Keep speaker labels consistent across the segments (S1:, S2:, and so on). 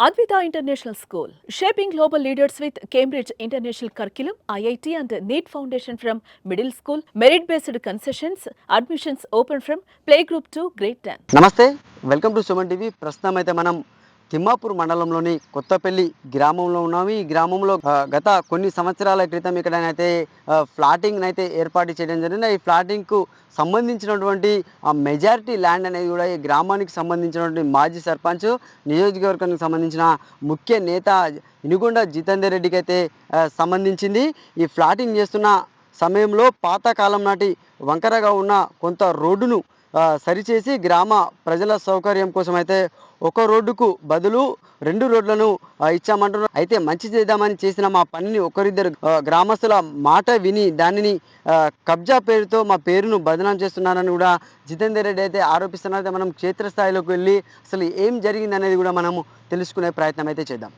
S1: Advitha international school shaping global leaders with Cambridge international curriculum IIT and NEET foundation from middle school merit based concessions admissions open from play group to grade ten
S2: నమస్తే welcome to Suman TV ప్రస్తుతం అయితే మనం తిమ్మాపూర్ మండలంలోని కొత్తపల్లి గ్రామంలో ఉన్నాము. ఈ గ్రామంలో గత కొన్ని సంవత్సరాల క్రితం ఇక్కడనైతే ఫ్లాటింగ్ అయితే ఏర్పాటు చేయడం జరిగింది. ఈ ఫ్లాటింగ్కు సంబంధించినటువంటి ఆ మెజారిటీ ల్యాండ్ అనేది కూడా ఈ గ్రామానికి సంబంధించినటువంటి మాజీ సర్పంచ్ నియోజకవర్గానికి సంబంధించిన ముఖ్య నేత ఇనుగొండ జితేందర్ రెడ్డికి అయితే సంబంధించింది. ఈ ఫ్లాటింగ్ చేస్తున్న సమయంలో పాతకాలం నాటి వంకరగా ఉన్న కొంత రోడ్డును సరిచేసి గ్రామ ప్రజల సౌకర్యం కోసం అయితే ఒక రోడ్డుకు బదులు రెండు రోడ్లను ఇచ్చామంటున్నారు. అయితే మంచి చేద్దామని చేసిన మా పనిని ఒకరిద్దరు గ్రామస్తుల మాట విని దానిని కబ్జా పేరుతో మా పేరును బదనాం చేస్తున్నారని కూడా జితేందర్ రెడ్డి అయితే ఆరోపిస్తున్నారు. అయితే మనం క్షేత్రస్థాయిలోకి వెళ్ళి అసలు ఏం జరిగింది అనేది కూడా మనము తెలుసుకునే ప్రయత్నం అయితే చేద్దాం.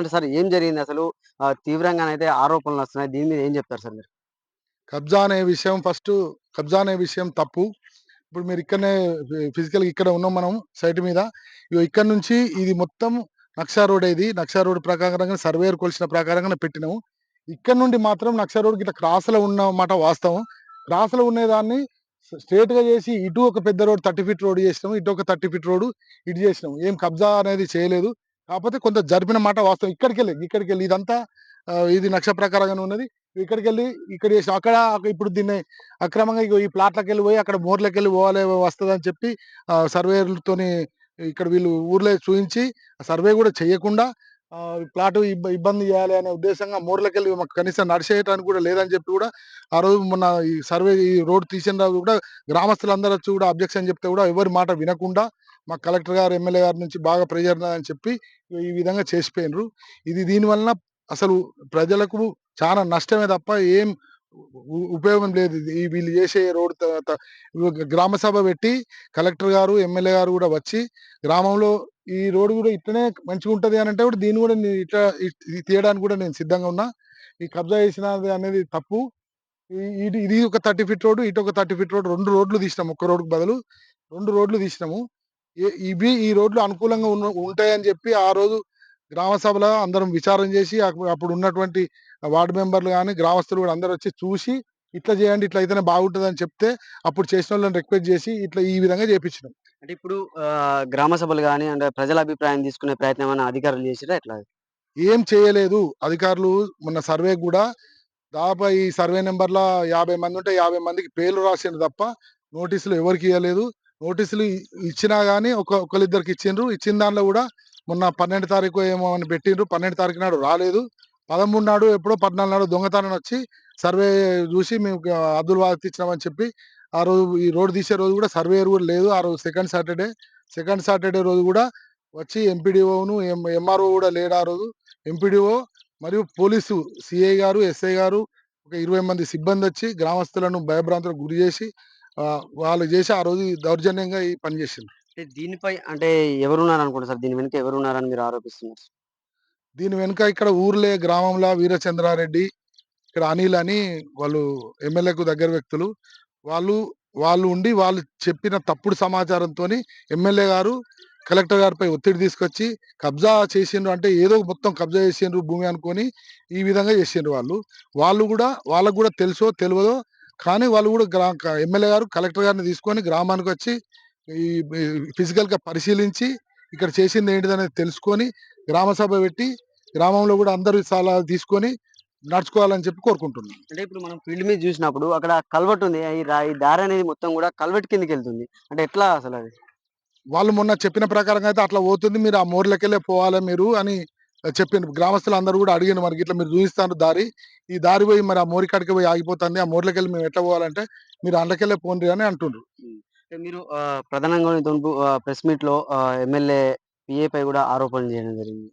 S2: అంటే సార్ ఏం జరిగింది అసలు? తీవ్రంగానైతే ఆరోపణలు వస్తున్నాయి. దీని మీద ఏం చెప్తారు సార్ మీరు?
S3: కబ్జా అనే విషయం ఫస్ట్ కబ్జా అనే విషయం తప్పు. ఇప్పుడు మీరు ఇక్కడనే ఫిజికల్ ఇక్కడ ఉన్నాం మనం సైట్ మీద. ఇగో ఇక్కడ నుంచి ఇది మొత్తం నక్షా రోడ్ ఇది. నక్షా రోడ్ ప్రకారంగా సర్వేర్ కొలిసిన ప్రకారంగా పెట్టినాము. ఇక్కడ నుండి మాత్రం నక్షా రోడ్ ఇట్లా క్రాస్ ఉన్నమాట వాస్తవం. క్రాస్ ఉండేదాన్ని స్ట్రేట్గా చేసి ఇటు ఒక పెద్ద రోడ్ థర్టీ ఫీట్ రోడ్ చేసినాము ఇటు ఒక థర్టీ ఫీట్ రోడ్ ఇటు చేసినాము. ఏం కబ్జా అనేది చేయలేదు. కాకపోతే కొంత జరిపిన మాట వాస్తవం. ఇక్కడికి వెళ్ళి ఇక్కడికి వెళ్ళి ఇదంతా ఇది నక్ష ప్రకారంగానే ఉన్నది. ఇక్కడికి వెళ్ళి ఇక్కడ చేసి అక్కడ ఇప్పుడు దీన్ని అక్రమంగా ఇగో ఈ ప్లాట్లకు వెళ్ళి పోయి అక్కడ మోర్లకు వెళ్ళి పోవాలి వస్తుంది అని చెప్పి సర్వేలతోని ఇక్కడ వీళ్ళు ఊర్లో చూపించి సర్వే కూడా చేయకుండా ప్లాటు ఇబ్బ- ఇబ్బంది చేయాలి అనే ఉద్దేశంగా మోర్లకెళ్ళి మాకు కనీసం నడిచేయటానికి కూడా లేదని చెప్పి కూడా ఆ రోజు మొన్న ఈ సర్వే ఈ రోడ్ తీసిన రోజు కూడా గ్రామస్తులందరూ వచ్చి కూడా అబ్జెక్షన్ చెప్తే కూడా ఎవరి మాట వినకుండా మా కలెక్టర్ గారు ఎమ్మెల్యే గారి నుంచి బాగా ప్రెజర్ అని చెప్పి ఈ విధంగా చేసిపోయినరు ఇది దీనివలన అసలు ప్రజలకు చాలా నష్టమే తప్ప ఏం ఉపయోగం లేదు ఇది. ఈ వీళ్ళు చేసే రోడ్ గ్రామసభ గ్రామ సభ పెట్టి కలెక్టర్ గారు ఎమ్మెల్యే గారు కూడా వచ్చి గ్రామంలో ఈ రోడ్డు కూడా ఇట్లనే మంచిగా ఉంటుంది అని అంటే కూడా దీన్ని కూడా నేను ఇట్లా తీయడానికి కూడా నేను సిద్ధంగా ఉన్నా. ఈ కబ్జా చేసినది అనేది తప్పు. ఇది ఇది ఒక థర్టీ ఫీట్ రోడ్డు ఇటు ఒక థర్టీ ఫీట్ రోడ్డు రెండు రోడ్లు తీసినాము ఒక్క రోడ్డుకు బదులు. రెండు రోడ్లు తీసినాము. ఇవి ఈ రోడ్లు అనుకూలంగా ఉన్న ఉంటాయని చెప్పి ఆ రోజు గ్రామ సభలో అందరం విచారం చేసి అప్పుడు అప్పుడు ఉన్నటువంటి వార్డు మెంబర్లు కానీ గ్రామస్తులు కూడా అందరు వచ్చి చూసి ఇట్లా చేయండి ఇట్లా అయితేనే బాగుంటుంది అని చెప్తే అప్పుడు చేసిన వాళ్ళని రిక్వెస్ట్ చేసి ఇట్లా ఈ విధంగా చేపించినాం.
S2: అంటే ఇప్పుడు గ్రామ సభలు కానీ అంటే ప్రజల అభిప్రాయం తీసుకునే ప్రయత్నం ఏమైనా అధికారులు చేసిరా ఎట్లా?
S3: ఏం చేయలేదు. అధికారులు మొన్న సర్వే కూడా దాదాపు ఈ సర్వే నెంబర్ల యాభై మంది ఉంటే యాభై మందికి పేర్లు రాసిండ్రు తప్ప నోటీసులు ఎవరికి ఇవ్వలేదు నోటీసులు ఇచ్చినా కానీ ఒక ఒకరిద్దరికి ఇచ్చిండ్రు. ఇచ్చిన దానిలో కూడా మొన్న పన్నెండు తారీఖు ఏమో అని పెట్టిండ్రు. పన్నెండు తారీఖు నాడు రాలేదు. పదమూడు నాడు ఎప్పుడో పద్నాలుగు నాడు దొంగతనం వచ్చి సర్వే చూసి మేము అబ్దుల్ వాద్ ఇచ్చినామని చెప్పి ఆ రోజు ఈ రోడ్ తీసే రోజు కూడా సర్వేయర్ కూడా లేదు. ఆ రోజు సెకండ్ సాటర్డే సెకండ్ సాటర్డే రోజు కూడా వచ్చి ఎంపీడీఓను ఎంఆర్ఓ కూడా లేడు ఆ రోజు. ఎంపీడీఓ మరియు పోలీసు సిఐ గారు ఎస్ఐ గారు ఒక ఇరవై మంది సిబ్బంది వచ్చి గ్రామస్తులను భయభ్రాంతులకు గురి చేసి వాళ్ళు చేసి ఆ రోజు దౌర్జన్యంగా ఈ పని చేసింది
S2: అంటే దీనిపై అంటే ఎవరున్నారు అనుకుంటారు సార్? దీని వెనుక ఎవరున్నారని మీరు ఆరోపిస్తున్నారు?
S3: దీని వెనుక ఇక్కడ ఊర్లే గ్రామంలో వీరచంద్రారెడ్డి ఇక్కడ అనిల్ అని వాళ్ళు ఎమ్మెల్యేకు దగ్గర వ్యక్తులు. వాళ్ళు వాళ్ళు ఉండి వాళ్ళు చెప్పిన తప్పుడు సమాచారంతో ఎమ్మెల్యే గారు కలెక్టర్ గారిపై ఒత్తిడి తీసుకొచ్చి కబ్జా చేసిండ్రు అంటే ఏదో మొత్తం కబ్జా చేసిండ్రు భూమి అనుకొని ఈ విధంగా చేసిండ్రు వాళ్ళు. వాళ్ళు కూడా వాళ్ళకు కూడా తెలుసో తెలియదో కానీ వాళ్ళు కూడా గ్రా ఎమ్మెల్యే గారు కలెక్టర్ గారిని తీసుకొని గ్రామానికి వచ్చి ఈ ఫిజికల్గా పరిశీలించి ఇక్కడ చేసింది ఏంటిదనేది తెలుసుకొని గ్రామ సభ పెట్టి గ్రామంలో కూడా అందరూ సలహా తీసుకొని నడుచుకోవాలని చెప్పి కోరుకుంటున్నాను.
S2: అంటే ఇప్పుడు మనం ఫీల్డ్ మీద చూసినప్పుడు అక్కడ కల్వెట్ ఉంది. ఈ దారి అనేది మొత్తం కూడా కల్వెట్ కిందకి వెళ్తుంది. అంటే ఎట్లా అసలు అది?
S3: వాళ్ళు మొన్న చెప్పిన ప్రకారంగా అయితే అట్లా పోతుంది. మీరు ఆ మోర్లకెళ్ళే పోవాలి మీరు అని చెప్పిండ్రు గ్రామస్తులు అందరూ కూడా అడిగిన మనకి ఇట్లా మీరు చూపిస్తారు దారి. ఈ దారి పోయి మరి ఆ మోరి కాడికి పోయి ఆగిపోతుంది. ఆ మోర్లకెళ్ళి మేము ఎట్లా పోవాలంటే మీరు అందులోకెళ్ళే పోండి అని అంటుండ్రు.
S2: అంటే మీరు ప్రధానంగా ప్రెస్ మీట్లో ఎమ్మెల్యే పిఏ పై కూడా ఆరోపణలు చేయడం జరిగింది.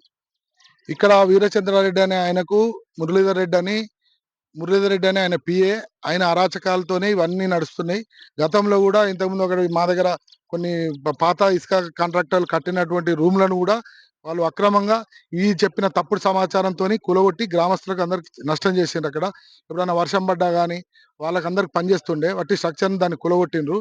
S3: ఇక్కడ వీరచంద్రారెడ్డి అనే ఆయనకు మురళీధర్ రెడ్డి అని మురళీధర్ రెడ్డి అని ఆయన పిఏ ఆయన అరాచకాలతోనే ఇవన్నీ నడుస్తున్నాయి. గతంలో కూడా ఇంతకుముందు ఒకటి మా దగ్గర కొన్ని పాత ఇసుక కాంట్రాక్టర్లు కట్టినటువంటి రూమ్లను కూడా వాళ్ళు అక్రమంగా ఈ చెప్పిన తప్పుడు సమాచారంతో కులగొట్టి గ్రామస్తులకు అందరికి నష్టం చేసిండ్రు అక్కడ. ఎప్పుడైనా వర్షం పడ్డా కానీ వాళ్ళకందరికి పనిచేస్తుండే వాటి స్ట్రక్చర్ని దాన్ని కులగొట్టిండ్రు.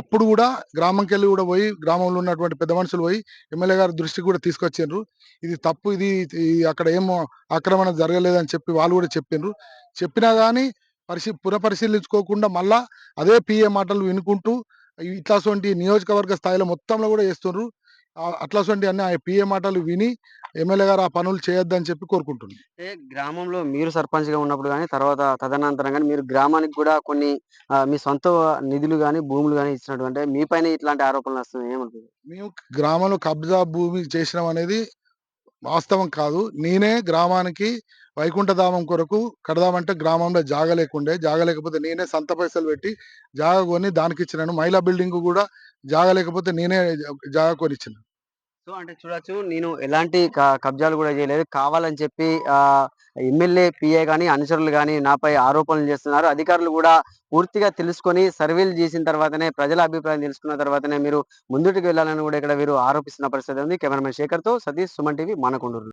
S3: అప్పుడు కూడా గ్రామంకి వెళ్ళి కూడా పోయి గ్రామంలో ఉన్నటువంటి పెద్ద మనుషులు పోయి ఎమ్మెల్యే గారి దృష్టికి కూడా తీసుకొచ్చిండ్రు. ఇది తప్పు ఇది ఇది అక్కడ ఏమో ఆక్రమణ జరగలేదని చెప్పి వాళ్ళు కూడా చెప్పిండ్రు. చెప్పినా కానీ పరిశీ పునఃపరిశీలించుకోకుండా మళ్ళా అదే పిఏ మాటలు వినుకుంటూ ఇట్లాంటి నియోజకవర్గ స్థాయిలో మొత్తంలో కూడా చేస్తుండ్రు. అట్లాంటి అన్ని ఆ పిఏ మాటలు విని ఎమ్మెల్యే గారు ఆ పనులు చేయొద్దని చెప్పి కోరుకుంటున్నాను
S2: అంటే గ్రామంలో మీరు సర్పంచ్గా ఉన్నప్పుడు కానీ తర్వాత తదనంతరం కానీ మీరు గ్రామానికి కూడా కొన్ని మీ సొంత నిధులు కానీ భూములు కానీ ఇచ్చినటువంటి మీ పైన ఇట్లాంటి ఆరోపణలు వస్తున్నాయి. ఏమంటుంది
S3: మేము గ్రామంలో కబ్జా భూమి చేసినాం అనేది వాస్తవం కాదు. నేనే గ్రామానికి వైకుంఠధామం కొరకు కడదామంటే గ్రామంలో జాగ లేకుండే జాగ లేకపోతే నేనే సంత పైసలు పెట్టి జాగ కొని దానికి ఇచ్చినాను. మహిళా బిల్డింగ్ కూడా జాగ లేకపోతే నేనే జాగ కొనిచ్చిన
S2: సో అంటే చూడొచ్చు నేను ఎలాంటి కబ్జాలు కూడా చేయలేదు. కావాలని చెప్పి ఆ ఎమ్మెల్యే పిఏ కానీ అనుచరులు కానీ నాపై ఆరోపణలు చేస్తున్నారు. అధికారులు కూడా పూర్తిగా తెలుసుకొని సర్వేలు చేసిన తర్వాతనే ప్రజల అభిప్రాయం తెలుసుకున్న తర్వాతనే మీరు ముందుకు వెళ్ళాలని కూడా ఇక్కడ వీరు ఆరోపిస్తున్న పరిస్థితి ఉంది. కెమెరామెన్ శేఖర్తో సతీష్ సుమన్ టీవీ మనకుండూరు